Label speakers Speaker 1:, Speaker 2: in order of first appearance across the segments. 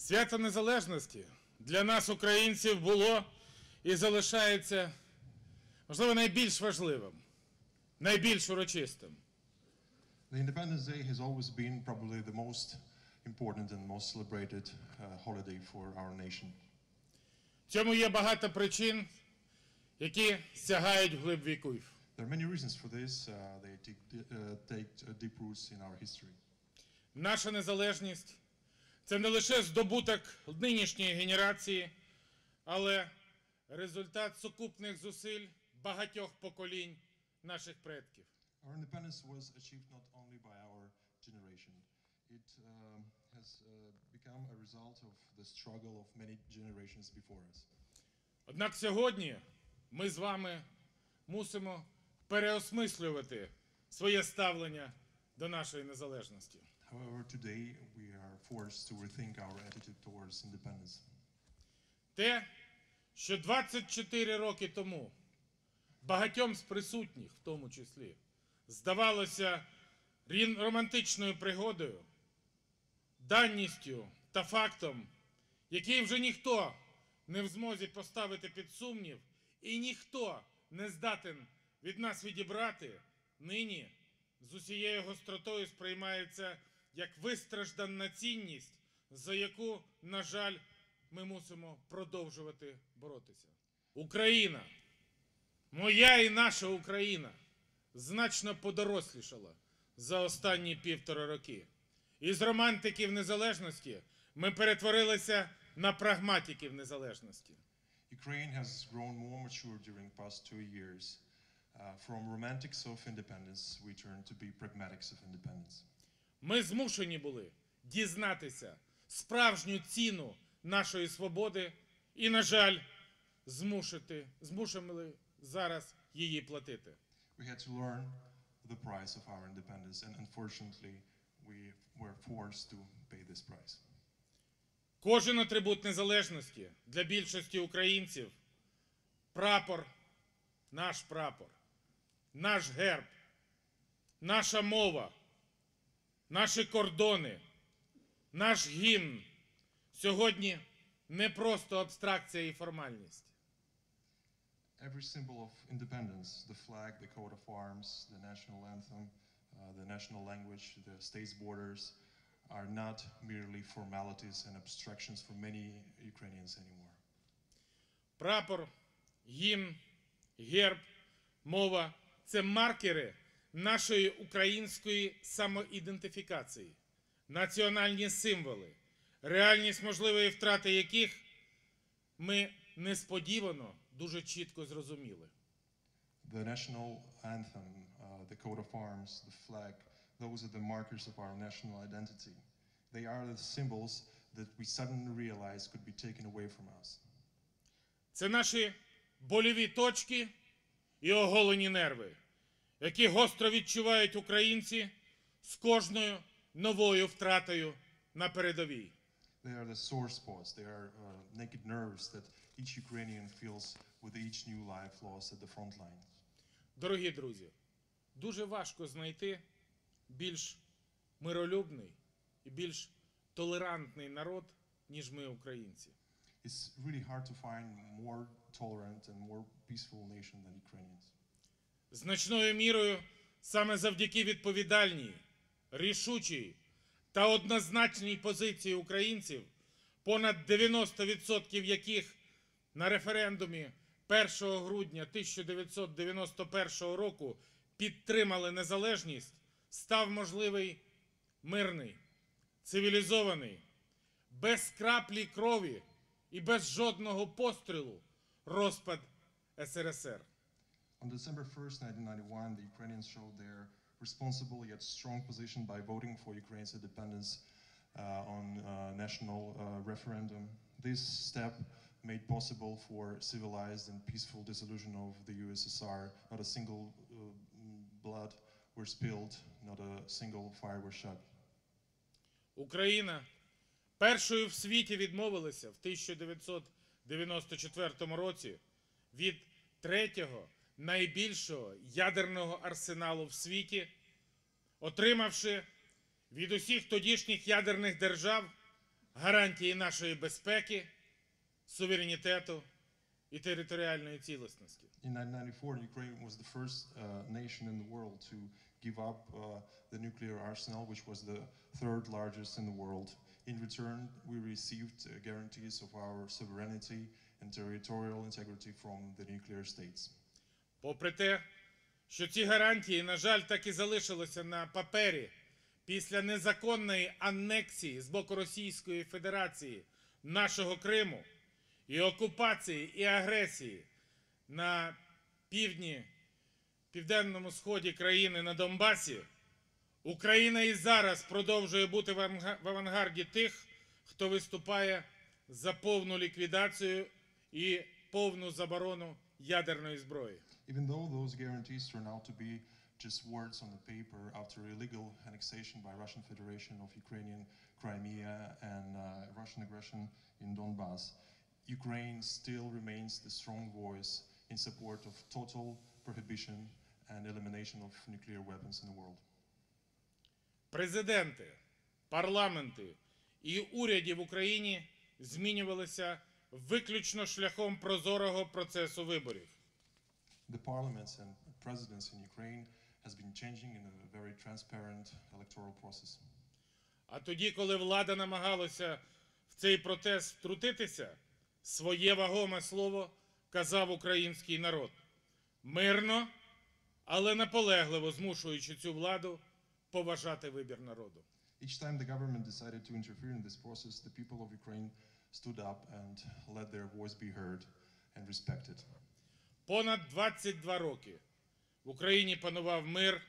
Speaker 1: Свято Незалежності для нас, українців, було і залишається, можливо, найбільш важливим, найбільш урочистим.
Speaker 2: The Independence Day has always been probably the most important and most celebrated uh, holiday for our nation.
Speaker 1: В цьому є багато причин, які сягають вглиб віків.
Speaker 2: There are many reasons for this. Uh, they take, uh, take uh, deep roots in our history.
Speaker 1: Наша незалежність це не лише здобуток нинішньої генерації, але результат сукупних зусиль багатьох поколінь наших предків.
Speaker 2: Our independence was achieved not only by our generation. It um, has uh, become a result of the struggle of many generations before us.
Speaker 1: Однак сьогодні ми з вами мусимо переосмислювати своє ставлення до нашої незалежності.
Speaker 2: However, today we forced to rethink our attitude towards independence.
Speaker 1: Те, що 24 роки тому багатьом з присутніх, в тому числі, здавалося романтичною пригодою, данністю та фактом, який вже ніхто не в змозі поставити під сумнів, і ніхто не здатен від нас відібрати, нині з усією гостротою сприймається як вистраждана цінність, за яку, на жаль, ми мусимо продовжувати боротися. Україна, моя і наша Україна, значно подорослішала за останні півтора роки. Із романтиків незалежності ми перетворилися на прагматиків незалежності.
Speaker 2: Ukraine has grown more mature during the past two years. Uh, from romantics of independence, we turned to be pragmatics of independence.
Speaker 1: Ми змушені були дізнатися справжню ціну нашої свободи і, на жаль, змусити, змушені зараз її платити.
Speaker 2: We had to learn the price of our independence, and unfortunately, we were forced to pay this price.
Speaker 1: Кожен атрибут незалежності для більшості українців прапор, наш прапор, наш герб, наша мова, наші кордони, наш гімн сьогодні не просто абстракція і формальність.
Speaker 2: Every symbol of independence, the flag, the coat of arms, the national anthem, uh, the national language, the state's borders, are not merely formalities and abstractions for many Ukrainians anymore.
Speaker 1: Прапор, гімн, герб, мова це маркери нашої української самоідентифікації, національні символи, реальність можливої втрати яких ми несподівано дуже чітко зрозуміли.
Speaker 2: The national anthem, uh, the coat of arms, the flag, those are the markers of our national identity. They are the symbols that we suddenly realized could be taken away from us.
Speaker 1: Це наші больові точки і оголені нерви, які гостро відчувають українці з кожною новою втратою на передовій.
Speaker 2: They are the sore spots, they are uh, naked nerves that each Ukrainian feels with each new life lost at the front line.
Speaker 1: Дорогі друзі, дуже важко знайти більш миролюбний і більш толерантний народ, ніж ми, українці.
Speaker 2: It's really hard to find more tolerant and more peaceful nation than Ukrainians.
Speaker 1: Значною мірою саме завдяки відповідальній, рішучій та однозначній позиції українців, понад 90% яких на референдумі 1 грудня 1991 року підтримали незалежність, став можливий мирний, цивілізований, без краплі крові і без жодного пострілу розпад СРСР.
Speaker 2: On December 1st, 1991, the Ukrainians showed their responsible yet strong position by voting for Ukraine's independence uh, on uh, national uh, referendum. This step made possible for civilized and peaceful dissolution of the USSR. Not a single uh, blood were spilled, not a single fire was shut.
Speaker 1: Україна першою в світі відмовилася в 1994 році від третього найбільшого ядерного арсеналу в світі, отримавши від усіх тодішніх ядерних держав гарантії нашої безпеки, суверенітету і територіальної цілісності.
Speaker 2: In 1994, Ukraine was the first uh, nation in the world to give up uh, the nuclear arsenal, which was the third largest in the world. In return, we received uh, guarantees of our sovereignty and territorial integrity from the nuclear states.
Speaker 1: Попри те, що ці гарантії, на жаль, так і залишилися на папері після незаконної анексії з боку Російської Федерації нашого Криму і окупації і агресії на півдні, південному сході країни на Донбасі, Україна і зараз продовжує бути в авангарді тих, хто виступає за повну ліквідацію і повну заборону ядерної зброї.
Speaker 2: Even though those guarantees turn out to be just words on the paper after illegal annexation by Russian Federation of Ukrainian Crimea and uh, Russian aggression in Donbass, Ukraine still remains the strong voice in support of total prohibition and elimination of nuclear weapons in the world.
Speaker 1: Президенти, парламенти і уряди в Україні змінювалися виключно шляхом прозорого процесу виборів.
Speaker 2: The parliaments and presidents in Ukraine has been changing in a very transparent electoral process.
Speaker 1: А тоді, коли влада намагалася в цей процес втрутитися, своє вагоме слово казав український народ. Мирно, але наполегливо змушуючи цю владу поважати вибір народу.
Speaker 2: Each time the government decided to interfere in this process, the people of Ukraine stood up and let their voice be heard and respected.
Speaker 1: Понад 22 роки в Україні панував мир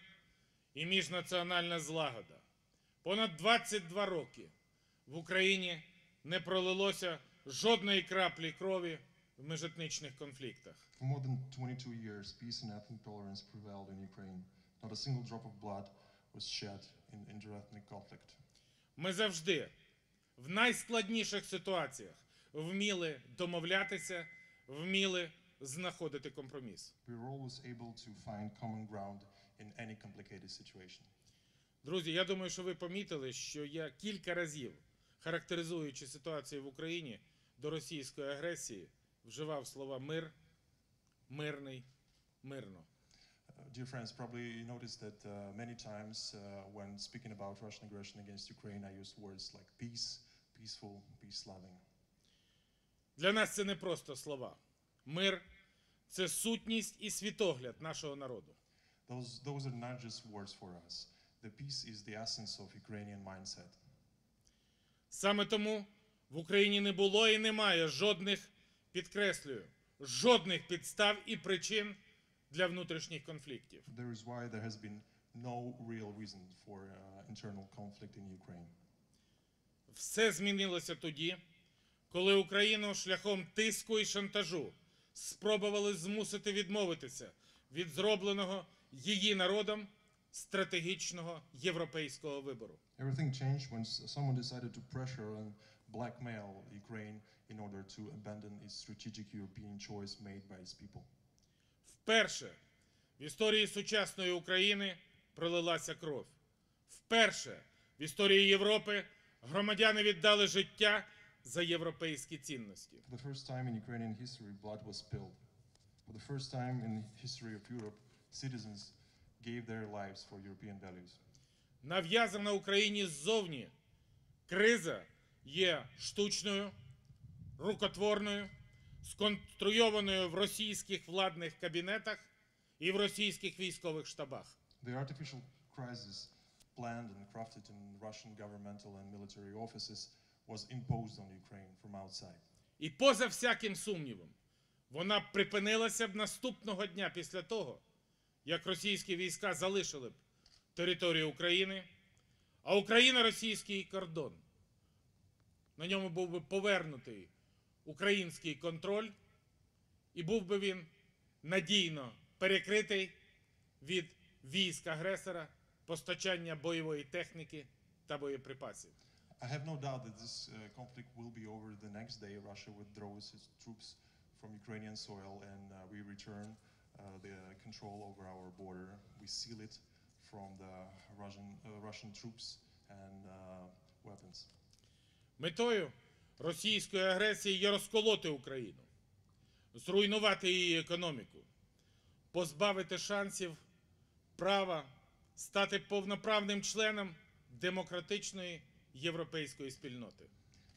Speaker 1: і міжнаціональна злагода. Понад 22 роки в Україні не пролилося жодної краплі крові в міжетничних конфліктах.
Speaker 2: For more than 22 years, peace and ethnic tolerance prevailed in Ukraine. Not a single drop of blood was shed in interethnic conflict.
Speaker 1: Ми завжди в найскладніших ситуаціях вміли домовлятися, вміли знаходити компроміс. Друзі, я думаю, що ви помітили, що я кілька разів, характеризуючи ситуацію в Україні до російської агресії, вживав слова мир, мирний, мирно.
Speaker 2: Uh, dear friends, probably you noticed that uh, many times uh, when speaking about Russian aggression against Ukraine, I used words like peace, peaceful, peace-loving.
Speaker 1: Для нас це не просто слова. Мир це сутність і світогляд нашого народу.
Speaker 2: Those, those are not just words for us. The peace is the essence of Ukrainian mindset.
Speaker 1: Саме тому в Україні не було і немає жодних, підкреслюю, жодних підстав і причин для внутрішніх конфліктів.
Speaker 2: There is why there has been no real reason for uh, internal conflict in Ukraine.
Speaker 1: Все змінилося тоді, коли Україну шляхом тиску і шантажу спробували змусити відмовитися від зробленого її народом стратегічного європейського вибору.
Speaker 2: Everything changed when someone decided to pressure and blackmail Ukraine in order to abandon its strategic European choice made by its people.
Speaker 1: Вперше в історії сучасної України пролилася кров. Вперше в історії Європи громадяни віддали життя за європейські цінності.
Speaker 2: The first time in Ukrainian history, blood was spilled. For the first time in history of Europe, citizens gave their lives for European values.
Speaker 1: Нав'язана Україні ззовні криза є штучною, рукотворною, сконструйованою в російських владних кабінетах і в російських військових штабах.
Speaker 2: The artificial crisis planned and crafted in Russian governmental and military offices was imposed on Ukraine from outside.
Speaker 1: І поза всяким сумнівом, вона б припинилася б наступного дня після того, як російські війська залишили б територію України, а Україна російський кордон. На ньому був би повернутий український контроль, і був би він надійно перекритий від військ агресора, постачання бойової техніки та боєприпасів.
Speaker 2: I have no doubt that this uh, conflict will be over the next day. Russia withdraws its troops from Ukrainian soil and uh, we return uh, the control over our border. We seal it from the Russian, uh, Russian troops and uh, weapons.
Speaker 1: Метою російської агресії є розколоти Україну, зруйнувати її економіку, позбавити шансів права стати повноправним членом демократичної європейської спільноти.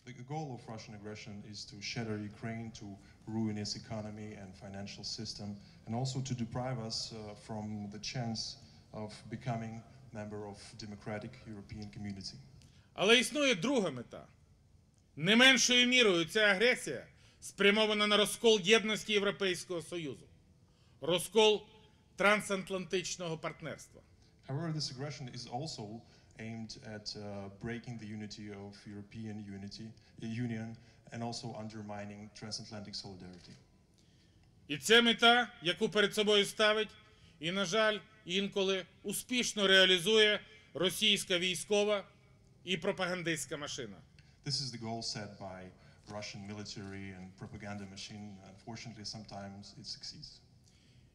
Speaker 2: The goal of Russian aggression is to shatter Ukraine, to ruin its economy and financial system, and also to deprive us uh, from the chance of becoming member of democratic European community.
Speaker 1: Але існує друга мета. Не меншою мірою ця агресія спрямована на розкол єдності Європейського Союзу, розкол трансатлантичного партнерства.
Speaker 2: However, this aggression is also aimed at uh, breaking the unity of European unity, Union and also undermining transatlantic solidarity.
Speaker 1: І це мета, яку перед собою ставить, і, на жаль, інколи успішно реалізує російська військова і пропагандистська машина.
Speaker 2: This is the goal set by Russian military and propaganda machine. Unfortunately, sometimes it succeeds.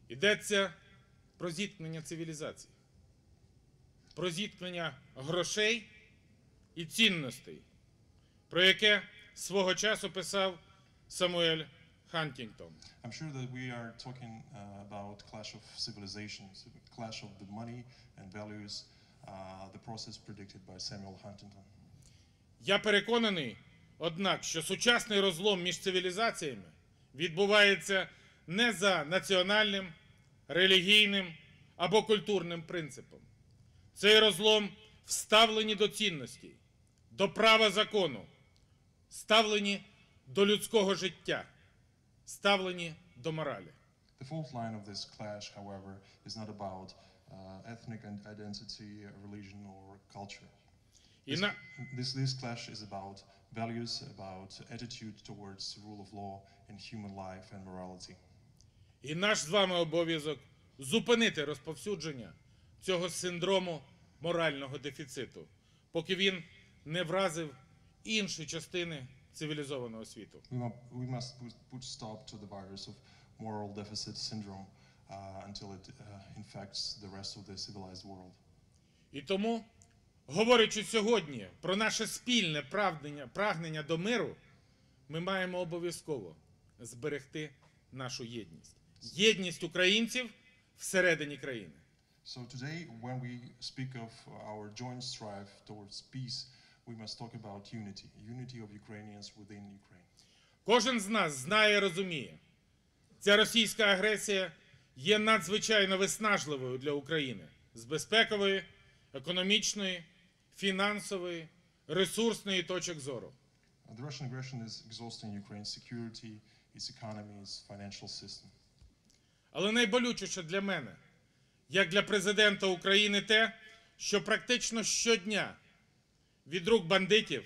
Speaker 1: Йдеться про зіткнення цивілізацій, про зіткнення грошей і цінностей, про яке свого часу писав Самуель Хантінгтон.
Speaker 2: I'm sure that we are talking uh, about clash of civilizations, clash of the money and values, uh, the process predicted by Samuel Huntington.
Speaker 1: Я переконаний, однак, що сучасний розлом між цивілізаціями відбувається не за національним, релігійним або культурним принципом. Цей розлом вставлені до цінностей, до права закону, ставлені до людського життя, ставлені до моралі.
Speaker 2: The fault line of this clash, however, is not about uh, ethnic and identity, religion, or culture. This, this, this clash is about values, about attitude towards rule of law and human life and morality.
Speaker 1: І наш з вами обов'язок зупинити розповсюдження цього синдрому морального дефіциту, поки він не вразив інші частини цивілізованого світу.
Speaker 2: We, mu- must put stop to the virus of moral deficit syndrome uh, until it uh, infects the rest of the civilized world.
Speaker 1: І тому, говорячи сьогодні про наше спільне прагнення, прагнення до миру, ми маємо обов'язково зберегти нашу єдність. Єдність українців всередині країни.
Speaker 2: So today, when we speak of our joint strive towards peace, we must talk about unity, unity of Ukrainians within Ukraine.
Speaker 1: Кожен з нас знає і розуміє, ця російська агресія є надзвичайно виснажливою для України з безпекової, економічної, фінансової, ресурсної точок зору.
Speaker 2: Uh, The Russian aggression is exhausting Ukraine's security, its economy, its financial system.
Speaker 1: Але найболючіше для мене, як для президента України, те, що практично щодня від рук бандитів,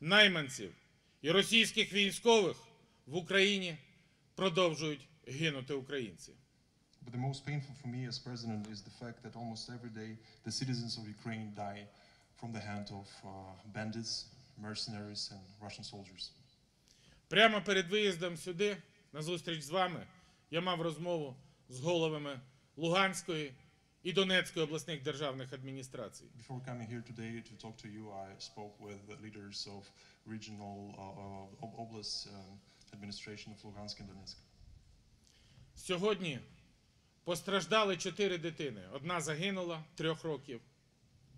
Speaker 1: найманців і російських військових в Україні продовжують гинути українці.
Speaker 2: But the most painful for me as president is the fact that almost every day the citizens of Ukraine die from the hand of uh, bandits, mercenaries, and Russian soldiers.
Speaker 1: Прямо перед виїздом сюди, на зустріч з вами, я мав розмову з головами Луганської і Донецької обласних державних адміністрацій.
Speaker 2: Before coming here today to talk to you, I spoke with the leaders of regional uh, uh, oblast um, administration of Lugansk and Donetsk.
Speaker 1: Сьогодні постраждали чотири дитини. Одна загинула трьох років,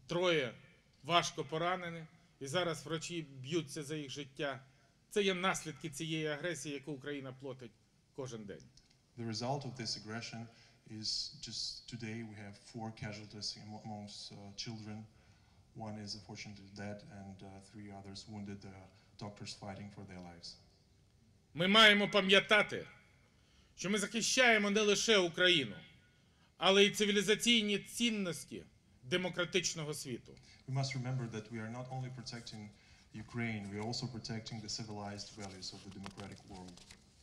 Speaker 1: троє важко поранені, і зараз врачі б'ються за їх життя. Це є наслідки цієї агресії, яку Україна платить кожен день.
Speaker 2: The result of this aggression is just today we have four casualties amongst uh, children. One is unfortunately dead, and uh, three others wounded. Uh, doctors fighting for their lives.
Speaker 1: Ми маємо пам'ятати, що ми захищаємо не лише Україну, але й цивілізаційні цінності демократичного світу.
Speaker 2: We must remember that we are not only protecting Ukraine, we are also protecting the civilized values of the democratic world.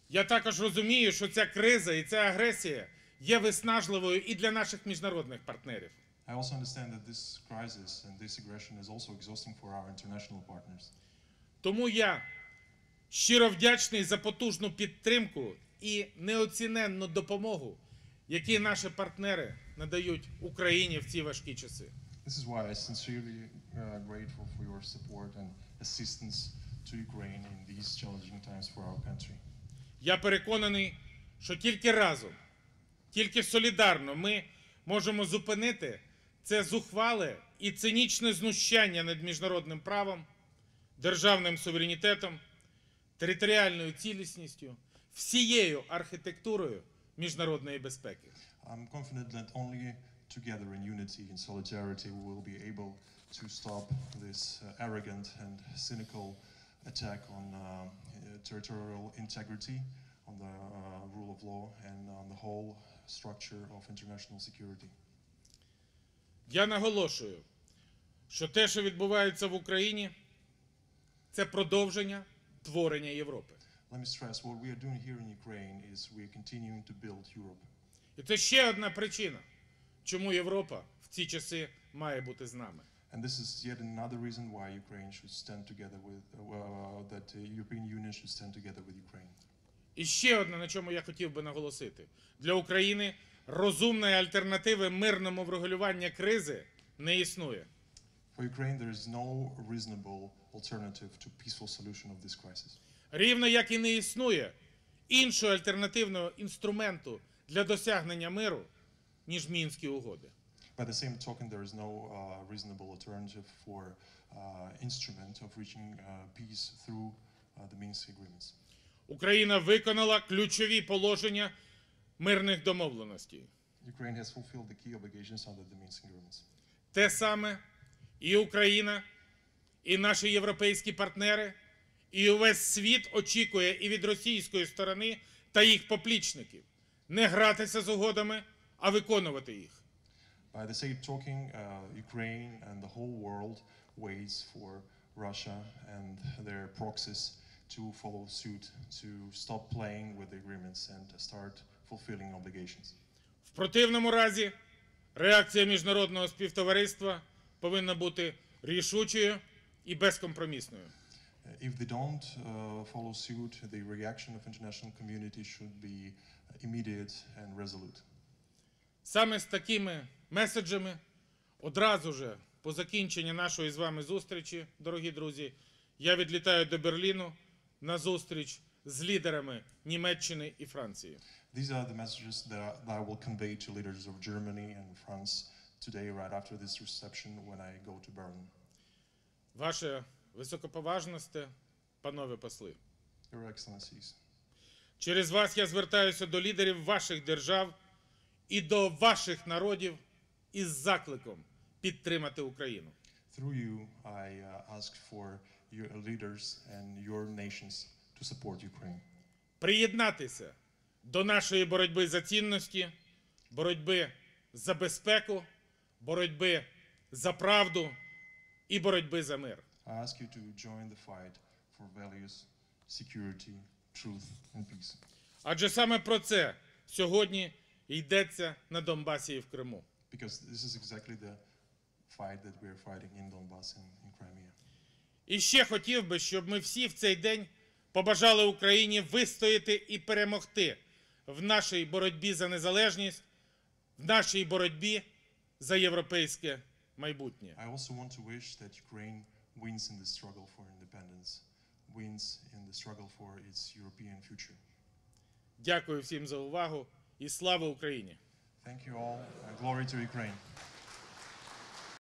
Speaker 1: Я також розумію, що ця криза і ця агресія є виснажливою і для наших міжнародних партнерів.
Speaker 2: I also understand that this crisis and this aggression is also exhausting for our international partners.
Speaker 1: Тому я щиро вдячний за потужну підтримку і неоціненну допомогу, які наші партнери надають Україні в ці важкі часи.
Speaker 2: This is why I sincerely uh, grateful for your support and assistance to Ukraine in these challenging times for our country.
Speaker 1: Я переконаний, що тільки разом, тільки солідарно ми можемо зупинити це зухвале і цинічне знущання над міжнародним правом, державним суверенітетом, територіальною цілісністю, всією архітектурою міжнародної безпеки.
Speaker 2: I'm confident that only together in unity and solidarity we will be able to stop this uh, arrogant and cynical attack on uh, uh, territorial integrity, on the uh, rule of law, and on the whole structure of international security.
Speaker 1: Я наголошую, що те, що відбувається в Україні, це продовження творення Європи.
Speaker 2: Let me stress what we are doing here in Ukraine is we are continuing to build Europe.
Speaker 1: І це ще одна причина, чому Європа в ці часи має бути з нами.
Speaker 2: And this is yet another reason why Ukraine should stand together with, uh, uh, that the European Union should stand together with Ukraine.
Speaker 1: І ще одне, на чому я хотів би наголосити: для України розумної альтернативи мирному врегулюванню кризи не існує.
Speaker 2: For Ukraine, there is no reasonable alternative to peaceful solution of this crisis.
Speaker 1: Рівно як і не існує іншого альтернативного інструменту для досягнення миру, ніж мінські угоди.
Speaker 2: By the same token, there is no uh, reasonable alternative for uh, instrument of reaching uh, peace through uh, the Minsk agreements.
Speaker 1: Україна виконала ключові положення мирних домовленостей. Те саме і Україна, і наші європейські партнери, і увесь світ очікує і від російської сторони та їх поплічників не гратися з угодами, а виконувати їх.
Speaker 2: By the same token, uh, Ukraine and the whole world waits for Russia and their proxies to follow suit, to stop playing with the agreements and start fulfilling obligations.
Speaker 1: В противному разі реакція міжнародного співтовариства повинна бути рішучою і безкомпромісною.
Speaker 2: Uh, If they don't uh, follow suit, the reaction of international community should be uh, immediate and resolute.
Speaker 1: Саме з такими меседжами одразу же по закінченні нашої з вами зустрічі, дорогі друзі, я відлітаю до Берліну на зустріч з лідерами Німеччини і Франції.
Speaker 2: These are the messages that I, that I will convey to leaders of Germany and France today, right after this reception, when I go to Berlin.
Speaker 1: Ваше високоповажності, панове посли.
Speaker 2: Your Excellencies,
Speaker 1: Через вас я звертаюся до лідерів ваших держав і до ваших народів із закликом підтримати Україну.
Speaker 2: through you, I uh, ask for your leaders and your nations to support Ukraine.
Speaker 1: приєднатися до нашої боротьби за цінності, боротьби за безпеку, боротьби за правду і боротьби за мир.
Speaker 2: I ask you to join the fight for values, security, truth, and peace.
Speaker 1: Адже саме про це сьогодні йдеться на Донбасі і в Криму.
Speaker 2: Because this is exactly the fight that we are fighting in Donbass and in Crimea.
Speaker 1: І ще хотів би, щоб ми всі в цей день побажали Україні вистояти і перемогти в нашій боротьбі за незалежність, в нашій боротьбі за європейське майбутнє.
Speaker 2: I also want to wish that Ukraine wins in the struggle for independence, wins in the struggle for its European future.
Speaker 1: Дякую всім за увагу і слава Україні!
Speaker 2: Thank you all. glory to Ukraine.